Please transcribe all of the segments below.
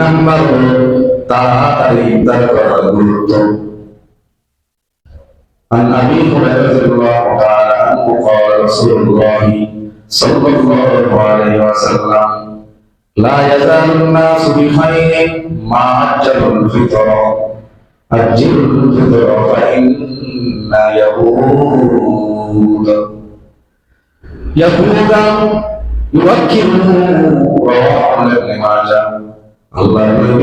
number হলো তাড়াতাড়ি ইফতার করার গুরুত্ব عن ابي هريره رضي الله تعالى عنه قال رسول الله صلى الله عليه وسلم لا يزال الناس بخير ما عجلوا الفطر عجلوا الفطر فان يهود يهود يوكله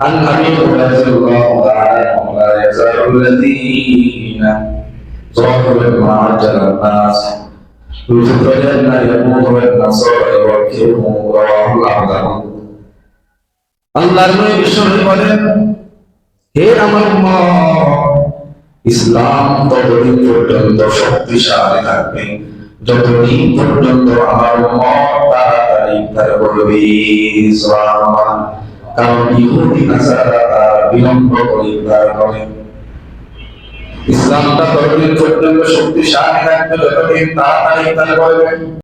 عن ابي هريره رضي الله تعالى عنه لا يزال الذين ظهروا ما عجل الناس يخرجن يموت والنصارى يوكلهم رواه الاعظم আল্লাহর নবী বিশ্বনবী বলেন হে আমার উম্মত ইসলাম ততদিন পর্যন্ত শক্তিশালী থাকবে যতদিন পর্যন্ত আমার উম্মত তাড়াতাড়ি ইফতার করবে সুবহানাল্লাহ কারণ ইহুদি নাসারা তারা বিলম্ব ইফতার করে ইসলামটা ততদিন পর্যন্ত শক্তিশালী থাকবে যতদিন তাড়াতাড়ি করবে